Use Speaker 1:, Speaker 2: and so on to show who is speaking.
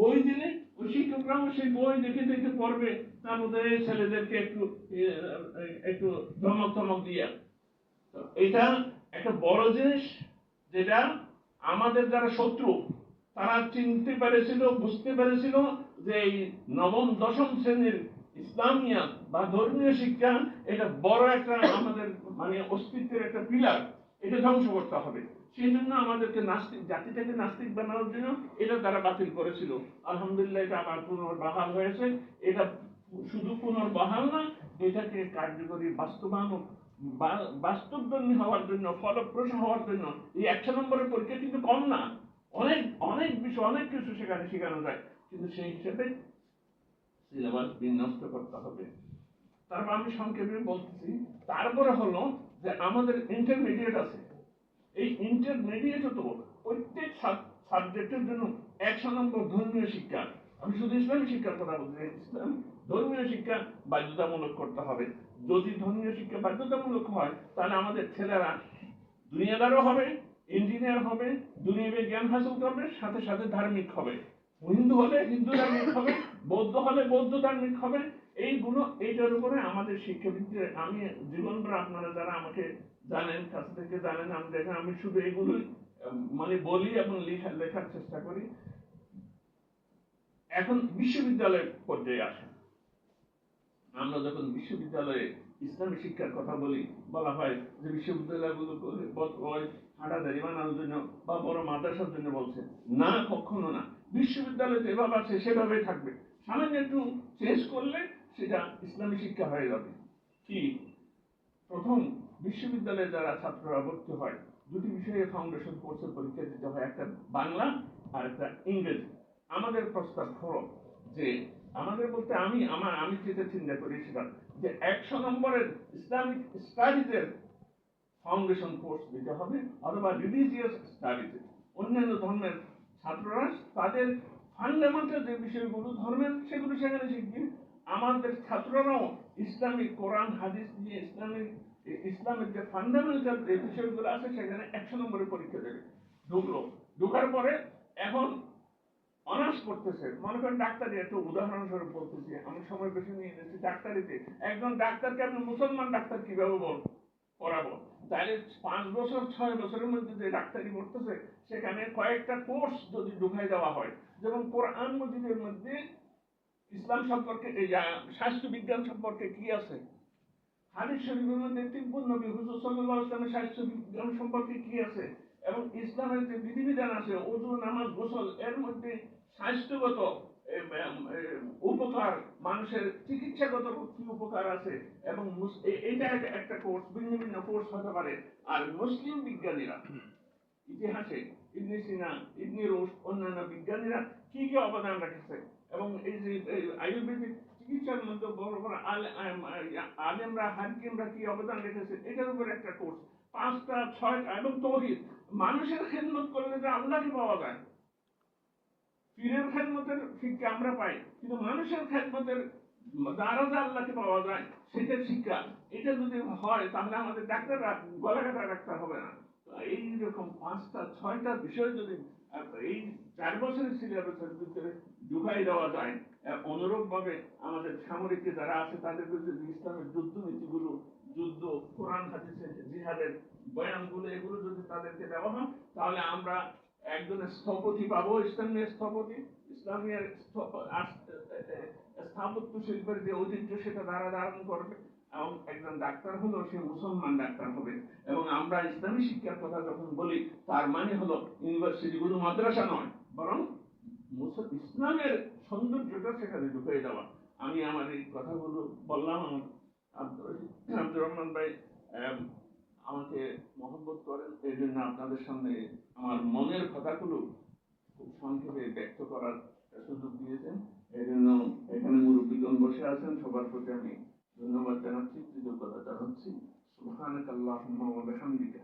Speaker 1: বই দিলে ওই শিক্ষকরাও সেই বই দেখে দেখে পড়বে। তার মধ্যে ছেলেদেরকে একটু একটু ধমক ধমক দিয়া। এটা একটা বড় জিনিস, যেটা আমাদের যারা শত্রু, তারা চিনতে পেরেছিল, বুঝতে পেরেছিল যে এই নবম, দশম শ্রেণির ইসলামিয়া বা ধর্মীয় শিক্ষা, এটা বড় একটা আমাদের মানে অস্তিত্বের একটা পিলার। এটা ধ্বংস করতে হবে। সেই জন্য আমাদেরকে নাস্তিক জাতিটাকে নাস্তিক বানানোর জন্য এটা তারা বাতিল করেছিল। আলহামদুলিল্লাহ এটা আবার পুনর্বহাল হয়েছে। এটা শুধু পুনর্বহাল না, এটাকে কার্যকরী বাস্তবায়ন বাস্তবধর্মী হওয়ার জন্য, ফলপ্রসূ হওয়ার জন্য এই একশো নম্বরের পরীক্ষা কিন্তু কম না। অনেক অনেক বিষয়, অনেক কিছু সেখানে শেখানো যায়। কিন্তু সেই হিসেবে সিলেবাস বিন্যস্ত করতে হবে। তারপর আমি সংক্ষেপে বলতেছি, তারপরে হলো যে আমাদের ইন্টারমিডিয়েট আছে। এই ইন্টারমিডিয়েটও তো প্রত্যেক সাবজেক্টের জন্য একশো নম্বর ধর্মীয় শিক্ষা। আমি শুধু ইসলামী শিক্ষার কথা বলছি ইসলাম ধর্মীয় শিক্ষা বাধ্যতামূলক করতে হবে। যদি ধর্মীয় শিক্ষা বাধ্যতামূলক হয়, তাহলে আমাদের ছেলেরা দুনিয়াদারও হবে ইঞ্জিনিয়ার হবে দুনিয়াবে জ্ঞান হাসিল করবে, সাথে সাথে ধার্মিক হবে। হিন্দু হলে হিন্দু ধার্মিক হবে, বৌদ্ধ হলে বৌদ্ধ ধার্মিক হবে এইগুলো এইটার উপরে আমাদের শিক্ষাবিদদের আমি জীবনভর আপনারা যারা আমাকে জানেন, কাছ থেকে জানেন, আমি দেখেন, আমি শুধু এগুলোই মানে বলি এবং লেখা, লেখার চেষ্টা করি। এখন বিশ্ববিদ্যালয় পর্যায়ে আসেন। আমরা যখন বিশ্ববিদ্যালয়ে ইসলামী শিক্ষার কথা বলি, বলা হয় যে বিশ্ববিদ্যালয়গুলো হাঁটাদারি বানানোর জন্য বা বড় মাদ্রাসার জন্য বলছে। না, কখনো না। বিশ্ববিদ্যালয় যেভাবে আছে, সেভাবেই থাকবে। সামান্য একটু চেঞ্জ করলে সেটা ইসলামী শিক্ষা হয়ে যাবে। কি? প্রথম বিশ্ববিদ্যালয়ে যারা ছাত্ররা ভর্তি হয়, দুটি বিষয়ে ফাউন্ডেশন কোর্সের পরীক্ষা দিতে হয়, একটা বাংলা আর একটা ইংরেজি। আমাদের প্রস্তাব হলো যে আমাদের বলতে আমি, আমার, আমি যেটা চিন্তা করি সেটা যে একশো নম্বরের ইসলামিক স্টাডিজের ফাউন্ডেশন কোর্স দিতে হবে, অথবা রিলিজিয়াস স্টাডিজে অন্যান্য ধর্মের ছাত্ররা তাদের ফান্ডামেন্টাল যে বিষয়গুলো ধর্মের, সেগুলো সেখানে শিখবে আমাদের ছাত্ররাও ইসলামিক কোরআন, হাদিস দিয়ে ইসলামিক, ইসলামের যে ফান্ডামেন্টাল যে বিষয়গুলো আছে সেখানে একশো নম্বরের পরীক্ষা দেবে। ঢুকলো। ঢোকার পরে এখন অনার্স করতেছে। মনে করেন ডাক্তারি, একটা উদাহরণস্বরূপ বলতেছি। আমি সময় বেশি নিয়ে নিয়েছি ডাক্তারিতে। একজন ডাক্তারকে আপনি মুসলমান ডাক্তার কীভাবে বল, পড়াবো? তাহলে পাঁচ বছর, ছয় বছরের মধ্যে যে ডাক্তারি পড়তেছে, সেখানে কয়েকটা কোর্স যদি ঢুকাই দেওয়া হয়। যেমন কোরআন মজিদের মধ্যে ইসলাম সম্পর্কে স্বাস্থ্য বিজ্ঞান সম্পর্কে কি আছে? হাদিস শরীফের মধ্যে তিব্বত নবী হুজুর সাল্লাল্লাহু আলাইহি ওয়াসাল্লামের স্বাস্থ্য বিজ্ঞান সম্পর্কে কি আছে? এবং ইসলামের যে বিধিবিধান আছে, ওযু, নামাজ, গোসল, এর মধ্যে স্বাস্থ্যগত উপকার, মানুষের চিকিৎসাগত কি উপকার আছে এবং এটা একটা- কোর্স, ভিন্ন ভিন্ন কোর্স হতে পারে। আর মুসলিম বিজ্ঞানীরা, ইতিহাসে, ইবনে সিনা, ইবনে রুশ, অন্যান্য বিজ্ঞানীরা কি কি অবদান রেখেছে? এবং এই যে আয়ুর্বেদিক চিকিৎসার মধ্যে বড় বড় আলে- আলেমরা হাকিমরা কি অবদান রেখেছে? এটার উপর একটা কোর্স। পাঁচটা, ছয়টা, এবং তৌহিদ। মানুষের খেদমত করলে যে আল্লাহকে পাওয়া যায়। পীরের খেদমতের শিক্ষা আমরা পাই, কিন্তু মানুষের খেদমতের দ্বারা যে আল্লাহকে পাওয়া যায়, সেটার শিক্ষা। এটা যদি হয়, তাহলে আমাদের ডাক্তাররা গলা কাটা ডাক্তার হবে না। এই রকম পাঁচটা, ছয়টা বিষয় যদি এই চার বছরের সিলেবাসের ভিতরে ঢুকাই দেওয়া যায় অনুরূপ ভাবে আমাদের সামরিকে যারা আছে, তাদের যদি ইসলামের যুদ্ধ নীতিগুলো যুদ্ধ, কোরআন, হাদিসের জিহাদের বয়ানগুলো, এগুলো যদি তাদেরকে দেওয়া হয়, তাহলে আমরা একজনের স্থপতি পাবো ইসলামের স্থপতি ইসলামের স্থাপত্য শিল্পের যে ঐতিহ্য সেটা দ্বারা ধারণ করবে এবং একজন ডাক্তার হলো সে মুসলমান ডাক্তার হবে। এবং আমরা ইসলামী শিক্ষার কথা যখন বলি, তার মানে হলো ইউনিভার্সিটিগুলো মাদ্রাসা নয়, বরং ইসলামের সৌন্দর্যটা সেখানে ঢুকিয়ে দেওয়া। আমি আমার এই কথাগুলো বললাম আব্দুর রহমান ভাই আমাকে মহব্বত করেন। এই জন্য আপনাদের সামনে আমার মনের কথাগুলো খুব সংক্ষেপে ব্যক্ত করার সুযোগ দিয়েছেন। এই জন্য এখানে মুরব্বীগণ বসে আছেন। সবার প্রতি আমি ধন্যবাদ জানাচ্ছি, কৃতজ্ঞতা জানাচ্ছি। সুবহানাকাল্লাহুম্মা ওয়া বিহামদিকা।